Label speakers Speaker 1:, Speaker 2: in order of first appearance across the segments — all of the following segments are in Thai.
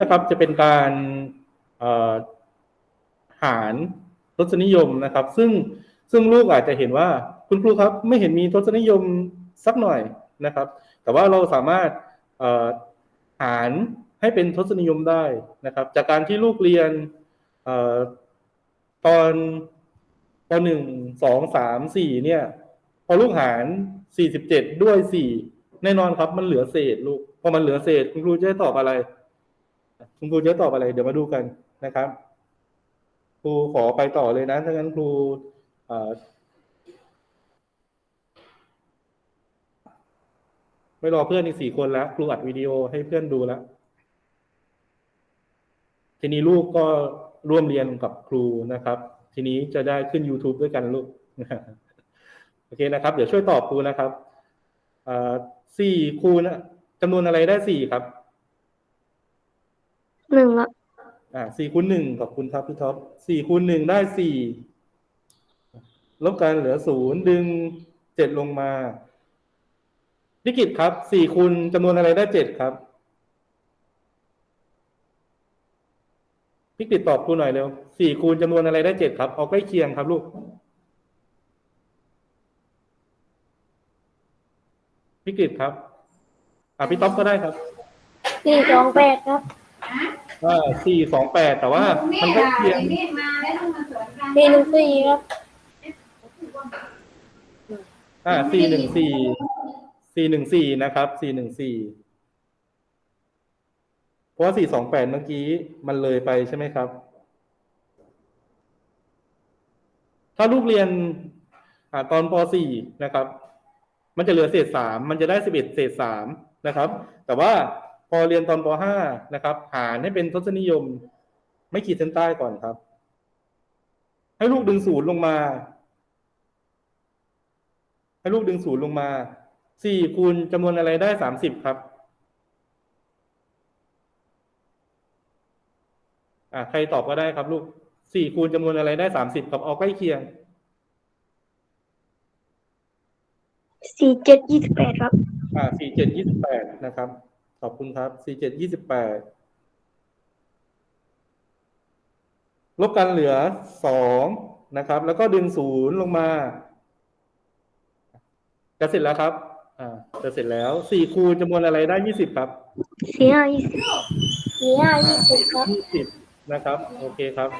Speaker 1: นะครับจะเป็นการหารทศนิยมนะครับ ซึ่งซึ่งลูกอาจจะเห็นว่าคุณครูครับไม่เห็นมีทศนิยมสักหน่อยนะครับ แต่ว่าเราสามารถหารให้เป็นทศนิยมได้นะครับ จากการที่ลูกเรียนอตอนปหนึ่งสองสามสี่เนี่ย พอลูกหารสี่สิบเจ็ดด้วยสี่แน่นอนครับ มันเหลือเศษลูกพอมันเหลือเศษ คุณครูจะให้ตอบอะไร คุณครูจะตอบอะไร เดี๋ยวมาดูกันนะครับ ครูขอไปต่อเลยนะถ้างั้นครูไม่รอเพื่อนอีกสี่คนแล้ว ครูอัดวิดีโอให้เพื่อนดูแล้ว ทีนี้ลูกก็ร่วมเรียนกับครูนะครับ ทีนี้จะได้ขึ้น YouTube ด้วยกันลูก โอเคนะครับ เดี๋ยวช่วยตอบครูนะครับสี่คูณนะจำนวนอะไรได้สี่ครับ
Speaker 2: หนึ่งครับ
Speaker 1: อ่าสี่คูณหนึ่งขอบคุณครับพี่ท็อปสี่คูณหนึ่งได้สี่ลบกันเหลือศูนย์ดึงเจ็ดลงมาพิกิตครับสี่คูณจำนวนอะไรได้เจ็ดครับพิกิตตอบครูหน่อยเร็วสี่คูณจำนวนอะไรได้เจ็ดครับเอาใกล้เคียงครับลูกพิกิตครับ อ่าพี่ท็อปก็ได้ครับ
Speaker 2: สี่สองแปดครับ
Speaker 1: ว่าสี่สองแปดแต่ว่า มันใกล้เคียง
Speaker 2: สี่หนึ่งสี่ครับ
Speaker 1: อ่าสี่หนึ่งสี่สี่หนึ่งสี่นะครับสี่หนึ่งสี่เพราะว่าสี่สองแปดเมื่อกี้มันเลยไปใช่ไหมครับ ถ้าลูกเรียนอ่าตอนปสี่นะครับ มันจะเหลือเศษสามมันจะได้สิบเอ็ดเศษสามนะครับ แต่ว่า พอเรียนตอนปห้านะครับ หารให้เป็นทศนิยม ไม่ขีดเส้นใต้ก่อนครับ ให้ลูกดึงศูนย์ลงมา ให้ลูกดึงศูนย์ลงมาสี่คูณจำนวนอะไรได้สามสิบครับอ่าใครตอบก็ได้ครับ ลูกสี่คูณจำนวนอะไรได้สามสิบครับเอาใกล้เคียง
Speaker 2: สี่เจ็ดยี่สิบแปดครับ
Speaker 1: อ่าสี่เจ็ดยี่สิบแปดนะครับ ขอบคุณครับสี่เจ็ดยี่สิบแปดลบกันเหลือสองนะครับ แล้วก็ดึงศูนย์ลงมาจะเสร็จแล้วครับ อ่าจะเสร็จแล้วสี่คูณจำนวนอะไรได้ยี่สิบครับ
Speaker 2: สี่ห้ายี่สิบสี่ห้ายี่สิบครับ
Speaker 1: ยี่สิบนะครับ โอเคครับ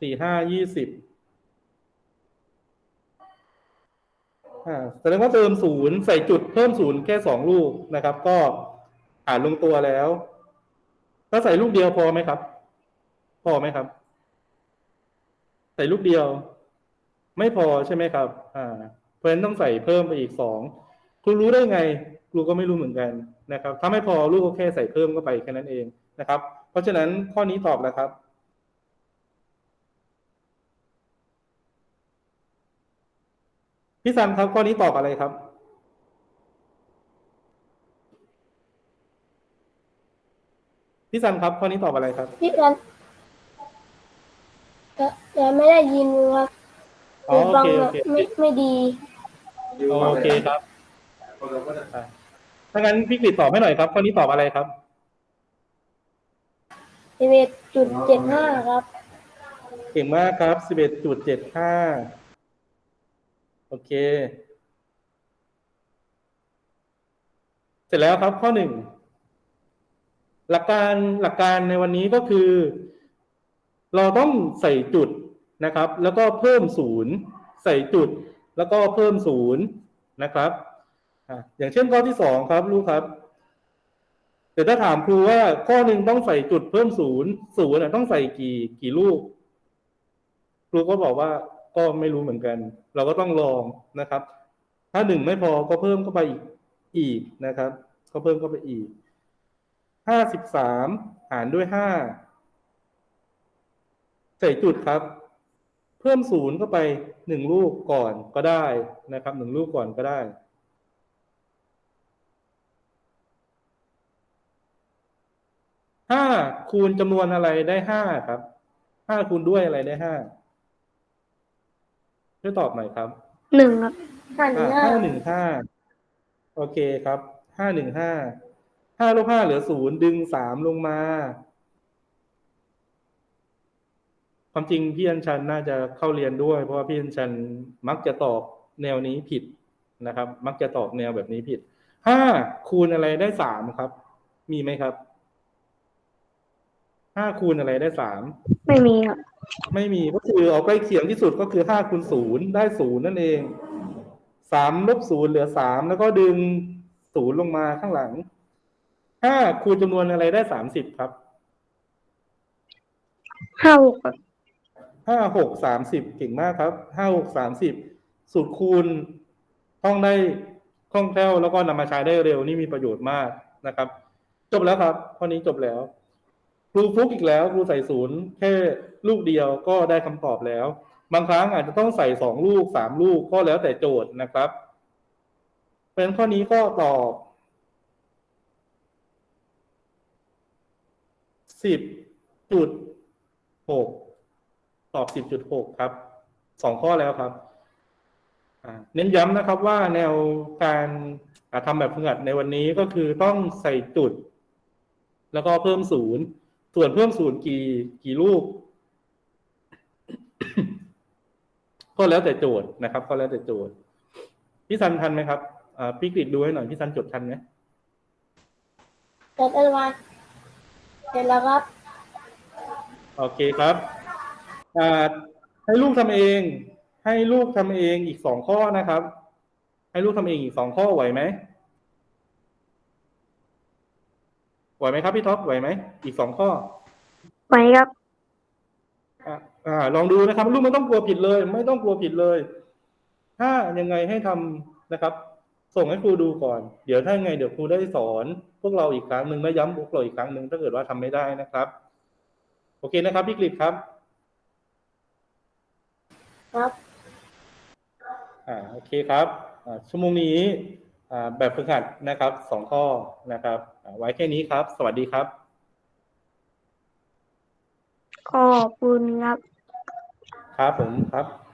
Speaker 1: สี่ห้ายี่สิบ แสดงว่าเติมศูนย์ใส่จุดเพิ่มศูนย์แค่สองลูกนะครับ ก็อ่านลงตัวแล้ว ถ้าใส่ลูกเดียวพอไหมครับ พอไหมครับ ใส่ลูกเดียว ไม่พอใช่ไหมครับ อ่า เพราะฉะนั้นต้องใส่เพิ่มไปอีกสองครูรู้ได้ไงครูก็ไม่รู้เหมือนกันนะครับ ถ้าไม่พอลูกก็แค่ใส่เพิ่มเข้าไปแค่นั้นเองนะครับ เพราะฉะนั้นข้อนี้ตอบแล้วครับ พี่ซันครับข้อนี้ตอบอะไรครับ พี่ซันครับข้อนี้ตอบอะไรครับ
Speaker 2: พี่กันแต่แต่ไม่ได้ยินครับ
Speaker 1: อ๋อโอ
Speaker 2: ฟัง
Speaker 1: เคโอ
Speaker 2: อะ
Speaker 1: เค
Speaker 2: ไม่ไม่ดี
Speaker 1: โอเคครับอะถ้างั้นพี่กฤษตอบให้หน่อยครับข้อนี้ตอบอะไรครับ
Speaker 2: สิบเอ็ดจุดเจ็ดห้าครับ
Speaker 1: เก่งมากครับสิบเอ็ดจุดเจ็ดห้า โอเค เสร็จแล้วครับข้อหนึ่งหลักการหลักการในวันนี้ก็คือ เราต้องใส่จุดนะครับ แล้วก็เพิ่มศูนย์ใส่จุด แล้วก็เพิ่มศูนย์นะครับอย่างเช่นข้อที่สองครับลูกครับแต่ถ้าถามครูว่าข้อหนึ่งต้องใส่จุดเพิ่มศูนย์ศูนย์ต้องใส่กี่กี่ลูก ครูก็บอกว่า ก็ไม่รู้เหมือนกัน เราก็ต้องลองนะครับ ถ้าหนึ่งไม่พอก็เพิ่มเข้าไปอีกอีกนะครับ ก็เพิ่มเข้าไปอีกห้าสิบสามหารด้วยห้าใส่จุดครับ เพิ่มศูนย์เข้าไปหนึ่งลูกก่อนก็ได้นะครับหนึ่งลูกก่อนก็ได้ห้าคูณจำนวนอะไรได้ห้าครับห้าคูณด้วยอะไรได้ห้า ช่วยตอบหน่อยครับ
Speaker 2: หนึ่งครับห้าหนึ่ง
Speaker 1: อ่า
Speaker 2: ห้า
Speaker 1: ห้าหนึ่งห้าโอเคครับห้าหนึ่งห้าห้าลบห้าเหลือศูนย์ดึงสามลงมา ความจริงพี่อัญชันน่าจะเข้าเรียนด้วย เพราะว่าพี่อัญชันมักจะตอบแนวนี้ผิดนะครับ มักจะตอบแนวแบบนี้ผิดห้าคูณอะไรได้สามครับ มีไหมครับ ห้าคูณอะไรได้สาม
Speaker 2: ไม่มีครับ
Speaker 1: ไม่มีก็คือเอาใกล้เคียงที่สุดก็คือห้าคูณศูนย์ได้ศูนย์นั่นเองสามลบศูนย์เหลือสามแล้วก็ดึงศูนย์ลงมาข้างหลังห้าคูณจำนวนอะไรได้สามสิบครับ
Speaker 2: ห้าหกครับ
Speaker 1: ห้าหกสามสิบเก่งมากครับห้าหกสามสิบสูตรคูณท่องได้คล่องแคล่วแล้วก็นำมาใช้ได้เร็วนี่มีประโยชน์มากนะครับ จบแล้วครับข้อนี้จบแล้วค รูฟุกอีกแล้วครูใส่ศูนย์แค่ลูกเดียวก็ได้คำตอบแล้ว บางครั้งอาจจะต้องใส่สองลูกสามลูกก็แล้วแต่โจทย์นะครับเพราะฉะนั้นข้อนี้ก็ตอบสิบจุดหกตอบสิบจุดหกครับสองข้อแล้วครับเน้นย้ำนะครับว่าแนวการทำแบบฝึกหัดในวันนี้ก็คือต้องใส่จุด แล้วก็เพิ่มศูนย์ ส่วนเพิ่มศูนย์กี่กี่ลูก ก็แล้วแต่โจทย์นะครับ ก็แล้วแต่โจทย์ พี่ซันทันไหมครับอ่าพี่กฤษดูให้หน่อย พี่ซันจดทันไหม
Speaker 2: เสร็จแล้ววันเสร็จแล้วครับ
Speaker 1: โอเคครับอ่าให้ลูกทำเอง ให้ลูกทำเองอีกสองข้อนะครับ ให้ลูกทำเองอีกสองข้อไหวไหม ไหวไหมครับพี่ท็อปไหวไหมอีกสองข้อ
Speaker 2: ไหมครับ
Speaker 1: อะอ่าลองดูนะครับ ลูกไม่ต้องกลัวผิดเลย ไม่ต้องกลัวผิดเลย ถ้ายังไงให้ทำนะครับ ส่งให้ครูดูก่อน เดี๋ยวถ้ายังไงเดี๋ยวครูได้สอน พวกเราอีกครั้งหนึ่งและย้ำพวกเราอีกครั้งหนึ่งถ้าเกิดว่าทำไม่ได้นะครับ โอเคนะครับพี่กฤษครับ
Speaker 2: ครับ
Speaker 1: อ่าโอเคครับอ่าชั่วโมงนี้อ่าแบบฝึกหัดนะครับสองข้อนะครับอ่า ไว้แค่นี้ครับ สวัสดีครับ
Speaker 2: ขอบคุณครับ
Speaker 1: ครับผมครับ